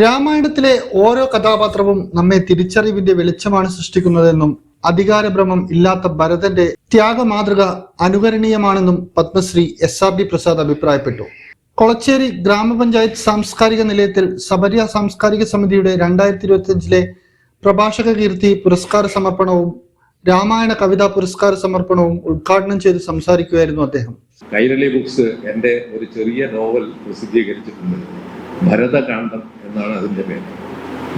രാമായണത്തിലെ ഓരോ കഥാപാത്രവും നമ്മെ തിരിച്ചറിവിന്റെ വെളിച്ചമാണ് സൃഷ്ടിക്കുന്നതെന്നും അധികാരഭ്രമം ഇല്ലാത്ത ഭരതന്റെ ത്യാഗമാതൃക അനുകരണീയമാണെന്നും Padmashri S R D Prasad അഭിപ്രായപ്പെട്ടു. കൊളച്ചേരി ഗ്രാമപഞ്ചായത്ത് സാംസ്കാരിക നിലയത്തിൽ സബരിയ സാംസ്കാരിക സമിതിയുടെ രണ്ടായിരത്തി ഇരുപത്തി അഞ്ചിലെ പ്രഭാഷക കീർത്തി പുരസ്കാര സമർപ്പണവും രാമായണ കവിതാ പുരസ്കാര സമർപ്പണവും ഉദ്ഘാടനം ചെയ്ത് സംസാരിക്കുകയായിരുന്നു അദ്ദേഹം. കൈരളി ബുക്സ് എന്റെ ഒരു ചെറിയ നോവൽ പ്രസിദ്ധീകരിച്ചിട്ടുണ്ട്. ഭരതകാന്ഡം എന്നാണ് അതിന്റെ പേര്.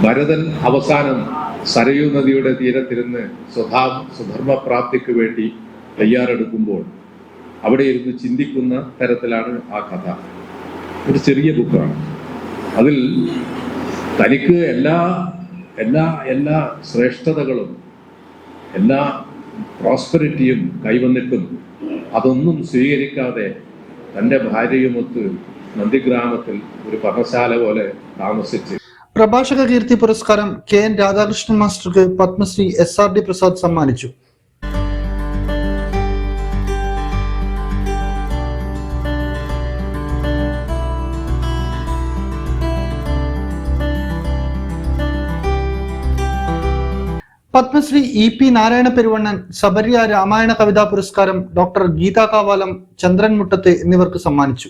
ഭരതൻ അവസാനം സരയൂ നദിയുടെ തീരത്തിരുന്ന് സ്വഭാ സ്വധർമ്മപ്രാപ്തിക്ക് വേണ്ടി തയ്യാറെടുക്കുമ്പോൾ അവിടെ ഇരുന്ന് ചിന്തിക്കുന്ന തരത്തിലാണ് ആ കഥ. ഒരു ചെറിയ ബുക്കാണ്. അതിൽ തനിക്ക് എല്ലാ എല്ലാ എല്ലാ ശ്രേഷ്ഠതകളും എല്ലാ പ്രോസ്പെരിറ്റിയും കൈവന്നിട്ടും അതൊന്നും സ്വീകരിക്കാതെ തന്റെ ഭാര്യയുമൊത്ത് നന്ദിഗ്രാമത്തിൽ ഒരു പർണശാല പോലെ താമസിച്ച് പ്രഭാഷക കീർത്തി പുരസ്കാരം K N Radhakrishnan മാസ്റ്റർക്ക് Padmashri S R D Prasad സമ്മാനിച്ചു. പത്മശ്രീ ഇ പി നാരായണ പെരുവണ്ണൻ സബരിയ രാമായണ കവിതാ പുരസ്കാരം ഡോക്ടർ ഗീതാ കാവാലം ചന്ദ്രൻ മുട്ടത്തെ എന്നിവർക്ക് സമ്മാനിച്ചു.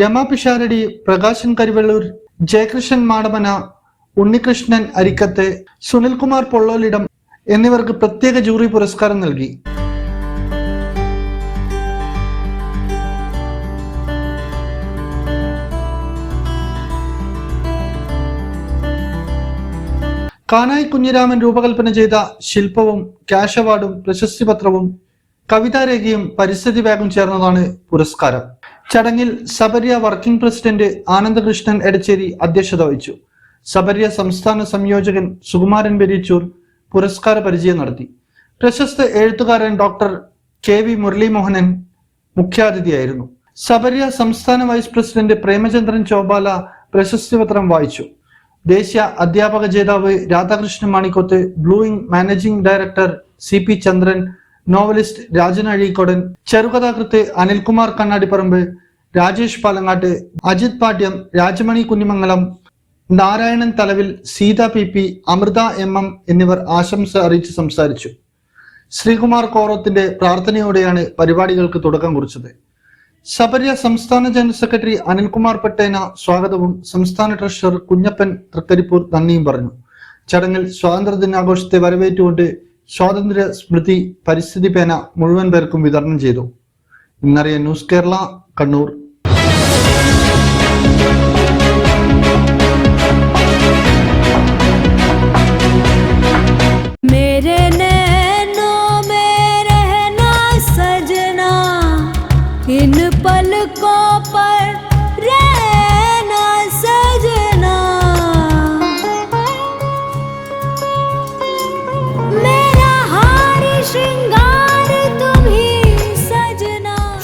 രമ പിഷാരടി പ്രകാശൻ കരിവള്ളൂർ ജയകൃഷ്ണൻ മാടമന ഉണ്ണികൃഷ്ണൻ അരിക്കത്ത് സുനിൽകുമാർ പൊള്ളോലിടം എന്നിവർക്ക് പ്രത്യേക ജൂറി പുരസ്കാരം നൽകി. കാനായി കുഞ്ഞിരാമൻ രൂപകൽപ്പന ചെയ്ത ശില്പവും ക്യാഷ് അവാർഡും പ്രശസ്തി പത്രവും കവിതാരേഖയും പരിസ്ഥിതി ബാഗും ചേർന്നതാണ് പുരസ്കാരം. ചടങ്ങിൽ സബരിയ വർക്കിംഗ് പ്രസിഡന്റ് ആനന്ദകൃഷ്ണൻ എടച്ചേരി അധ്യക്ഷത വഹിച്ചു. സബരിയ സംസ്ഥാന സംയോജകൻ സുകുമാരൻ പെരീച്ചൂർ പുരസ്കാര പരിചയം നടത്തി. പ്രശസ്ത എഴുത്തുകാരൻ ഡോക്ടർ കെ വി മുരളീമോഹനൻ മുഖ്യാതിഥിയായിരുന്നു. സബരിയ സംസ്ഥാന വൈസ് പ്രസിഡന്റ് പ്രേമചന്ദ്രൻ ചോബാല പ്രശസ്തി പത്രം വായിച്ചു. ദേശീയ അധ്യാപക ജേതാവ് Radhakrishnan Manikoth ബ്ലൂയിങ് managing director C P Chandran novelist Rajan Azhikodan ചെറുകഥാകൃത്ത് Anilkumar Kannadiparamba Rajesh Palangat Ajith Pattiam Rajamani Kunhimangalam Narayanan Thalavil Seetha P P Amritha M M എന്നിവർ ആശംസ അറിയിച്ച് സംസാരിച്ചു. ശ്രീകുമാർ കോറത്തിന്റെ പ്രാർത്ഥനയോടെയാണ് പരിപാടികൾക്ക് തുടക്കം കുറിച്ചത്. ശബരിയ സംസ്ഥാന ജനറൽ സെക്രട്ടറി അനിൽകുമാർ പട്ടേന സ്വാഗതവും സംസ്ഥാന ട്രഷറർ കുഞ്ഞപ്പൻ തൃക്കരിപ്പൂർ നന്ദിയും പറഞ്ഞു. ചടങ്ങിൽ സ്വാതന്ത്ര്യദിനാഘോഷത്തെ വരവേറ്റുകൊണ്ട് സ്വാതന്ത്ര്യ സ്മൃതി പരിസ്ഥിതി പേന മുഴുവൻ പേർക്കും വിതരണം ചെയ്തു. ഇന്നറിയ ന്യൂസ് കേരള കണ്ണൂർ.